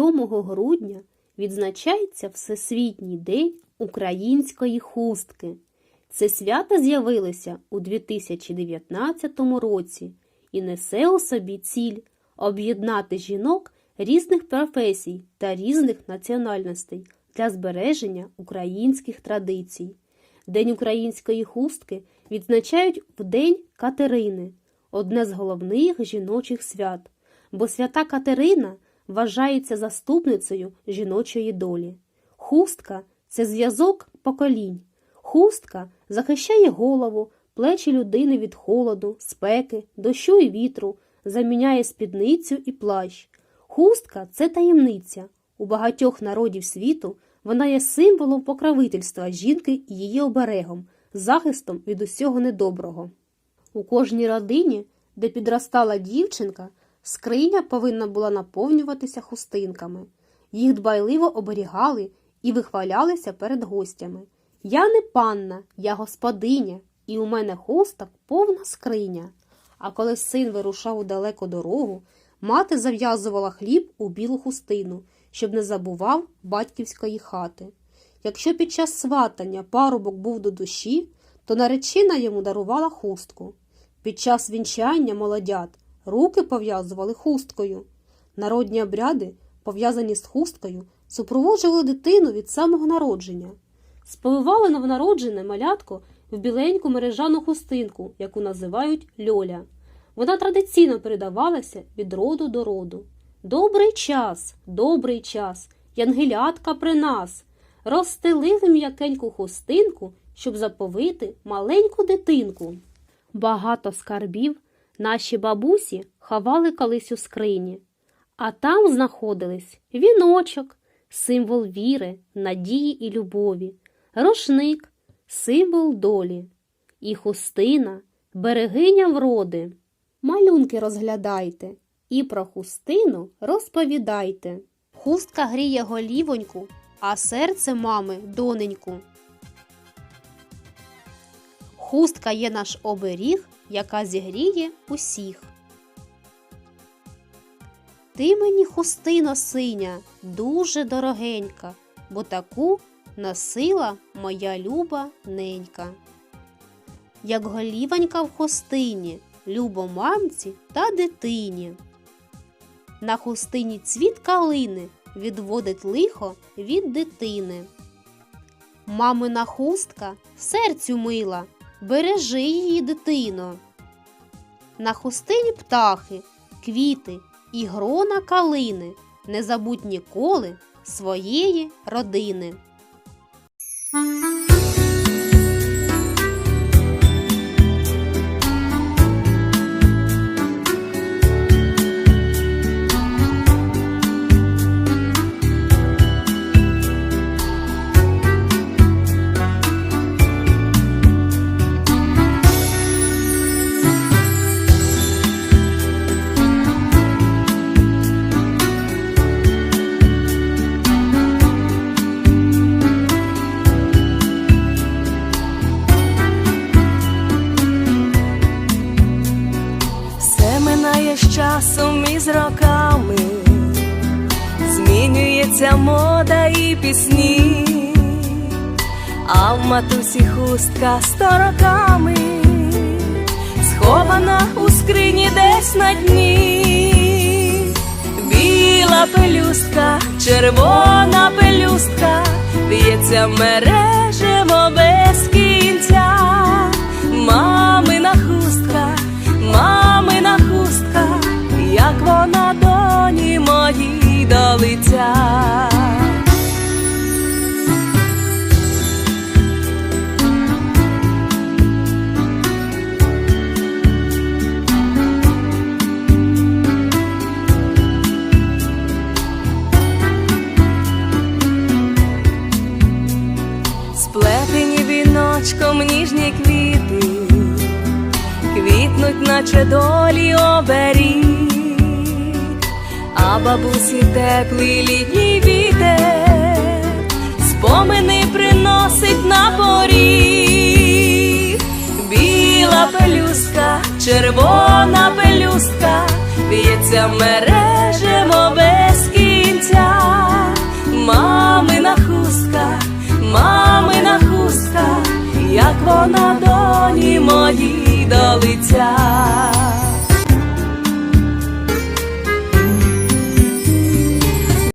грудня відзначається Всесвітній день української хустки. Це свято з'явилося у 2019 році і несе у собі ціль об'єднати жінок різних професій та різних національностей для збереження українських традицій. День української хустки відзначають в День Катерини, одне з головних жіночих свят, бо свята Катерина вважається заступницею жіночої долі. Хустка це зв'язок поколінь. Хустка захищає голову, плечі людини від холоду, спеки, дощу і вітру, заміняє спідницю і плащ. Хустка це таємниця. У багатьох народів світу вона є символом покровительства жінки і її оберегом, захистом від усього недоброго. У кожній родині, де підростала дівчинка, скриня повинна була наповнюватися хустинками. Їх дбайливо оберігали і вихвалялися перед гостями. Я не панна, я господиня, і у мене хусток повна скриня. А коли син вирушав у далеку дорогу, мати зав'язувала хліб у білу хустину, щоб не забував батьківської хати. Якщо під час сватання парубок був до душі, то наречена йому дарувала хустку. Під час вінчання молодят руки пов'язували хусткою. Народні обряди, пов'язані з хусткою, супроводжували дитину від самого народження. Сповивали новонароджене малятко в біленьку мережану хустинку, яку називають льоля. Вона традиційно передавалася від роду до роду. Добрий час, добрий час, янгелятка при нас. Розстелили м'якеньку хустинку, щоб заповити маленьку дитинку. Багато скарбів наші бабусі ховали колись у скрині, а там знаходились віночок, символ віри, надії і любові, рушник, символ долі, і хустина, берегиня вроди. Малюнки розглядайте і про хустину розповідайте. Хустка гріє голівоньку, а серце мами доненьку. Хустка є наш оберіг, яка зігріє усіх. Ти мені хустино синя, дуже дорогенька, бо таку носила моя люба ненька. Як голівонька в хустині, любо мамці та дитині. На хустині цвіт калини відводить лихо від дитини. Мамина хустка серцю мила, бережи її дитино. На хустині птахи, квіти і грона калини. Не забудь ніколи своєї родини. Змінюється мода і пісні, а в матусі хустка сто роками, схована у скрині десь на дні, біла пелюстка, червона пелюстка, б'ється мережево Сплетені віночком ніжні квіти, квітнуть, наче долі оберіг, а бабусі теплий літній вітер, спомини приносить на поріг. Біла пелюстка, червона пелюстка, б'ється мережево без на доні мої долиця.